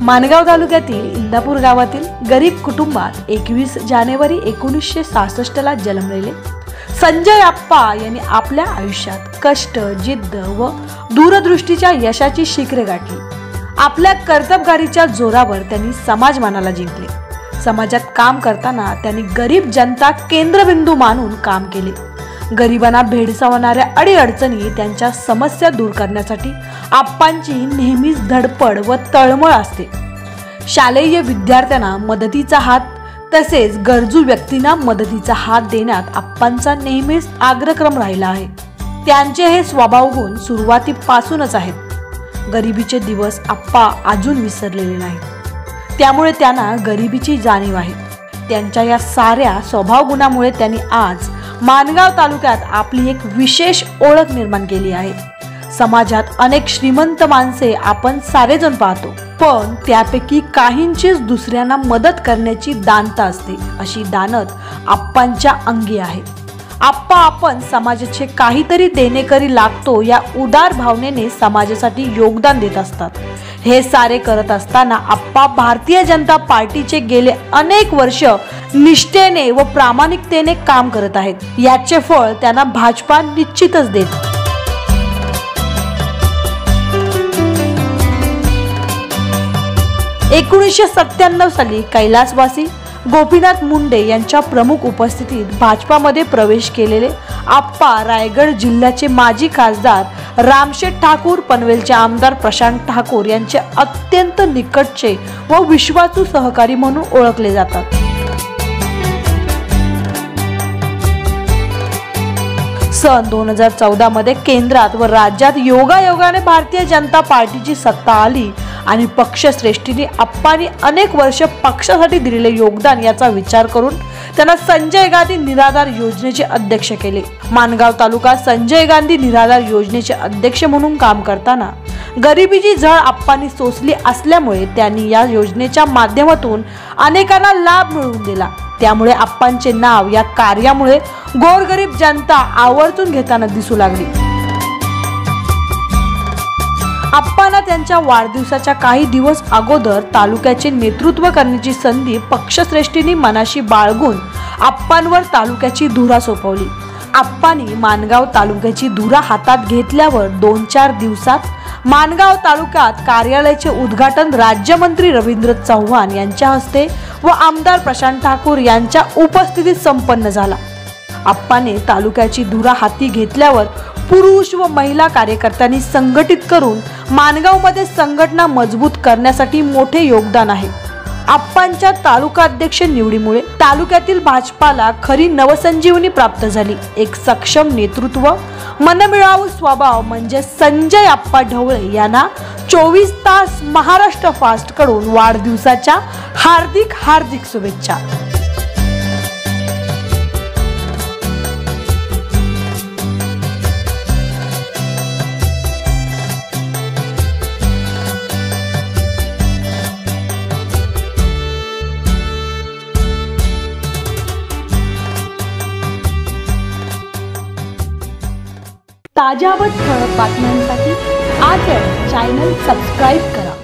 माणगाव तालुक्यातील इंदापूर गावातील गरीब कुटुंबात एकवीस जानेवारी एकोणीसशे सहासष्टला जन्मलेले संजय आप्पा यांनी आपल्या आयुष्यात कष्ट जिद्द व दूरदृष्टीच्या यशाची शिखरे गाठली. आपल्या कर्तबगारीच्या जोरावर त्यांनी समाजमानाला जिंकले. समाजात काम करताना त्यांनी गरीब जनता केंद्रबिंदू मानून काम केले. गरिबांना भेडसावणाऱ्या अडीअडचणी त्यांच्या समस्या दूर करण्यासाठी आप्पांची नेहमीच धडपड व तळमळ असते. शालेय विद्यार्थ्यांना मदतीचा हात तसेच गरजू व्यक्तींना मदतीचा हात देण्यात आप्पांचा नेहमीच आग्रक्रम राहिला आहे. त्यांचे हे स्वभाव गुण सुरुवातीपासूनच आहेत. गरिबीचे दिवस आप्पा अजून विसरलेले नाहीत. त्यामुळे त्यांना गरिबीची जाणीव आहे. त्यांच्या या साऱ्या स्वभाव गुणामुळे त्यांनी आज मानगाव तालुक्यात आपली एक विशेष ओळख निर्माण केली आहे. समाजात अनेक श्रीमंत माणसे आपण सारेजण पाहतो पण त्यापैकी काहींचीच दुसऱ्यांना मदत करण्याची दानता असते अशी दानत आप्पांच्या अंगी आहे. आप्पा आपण समाजाचे काहीतरी देणेकरी लागतो या उदार भावनेने समाजासाठी योगदान देत असतात. हे सारे करत असताना आप्पा भारतीय जनता पार्टीचे गेले अनेक वर्ष निष्ठेने व प्रामाणिकतेने काम करत आहेत. याचे फळ त्यांना भाजपा निश्चितच देत. एकोणीसशे सत्त्याण्णव साली कैलासवासी गोपीनाथ मुंडे यांच्या प्रमुख उपस्थितीत भाजपामध्ये प्रवेश केलेले आप्पा रायगड जिल्ह्याचे माजी खासदार रामशेठ ठाकूर पनवेलचे आमदार प्रशांत ठाकूर यांचे अत्यंत निकटचे व विश्वासू सहकारी म्हणून ओळखले जातात. सन दोन हजार चौदामध्ये केंद्रात व राज्यात योगायोगाने भारतीय जनता पार्टीची सत्ता आली आणि पक्षश्रेष्ठीने आप्पांनी अनेक वर्ष पक्षासाठी दिलेले योगदान याचा विचार करून त्यांना संजय गांधी निराधार योजनेचे अध्यक्ष केले. मानगाव तालुका संजय गांधी निराधार योजनेचे अध्यक्ष म्हणून काम करताना गरिबीची झळ आप्पांनी सोसली असल्यामुळे त्यांनी या योजनेच्या माध्यमातून अनेकांना लाभ मिळवून दिला. त्यामुळे आप्पांचे नाव या कार्यामुळे गोरगरीब जनता आवर्जून घेताना दिसू लागली. आप्पांना त्यांच्या वाढदिवसाच्या काही दिवस अगोदर तालुक्याचे नेतृत्व करण्याची संधी पक्षश्रेष्ठींनी मनाशी बाळगून आप्पांवर तालुक्याची धुरा सोपवली. आप्पांनी मानगाव तालुक्याची धुरा हातात घेतल्यावर दोन चार दिवसात मानगाव तालुक्यात कार्यालयाचे उद्घाटन राज्यमंत्री रवींद्र चव्हाण यांच्या हस्ते व आमदार प्रशांत ठाकूर यांच्या उपस्थितीत संपन्न झाला. आप्पाने तालुक्याची धुरा हाती घेतल्यावर पुरुष व महिला कार्यकर्त्यांनी संघटित करून मानगावमध्ये संघटना मजबूत करण्यासाठी मोठे योगदान आहे. आप्पांच्या तालुकाध्यक्ष निवडीमुळे तालुक्यातील भाजपाला खरी नवसंजीवनी प्राप्त झाली. एक सक्षम नेतृत्व मनमिळावू स्वभाव म्हणजे संजय आप्पा ढवळे यांना चोवीस तास महाराष्ट्र फास्टकडून वाढदिवसाच्या हार्दिक हार्दिक शुभेच्छा. ताज्या व ठळक बातम्यांसाठी आज चॅनल सबस्क्राईब करा.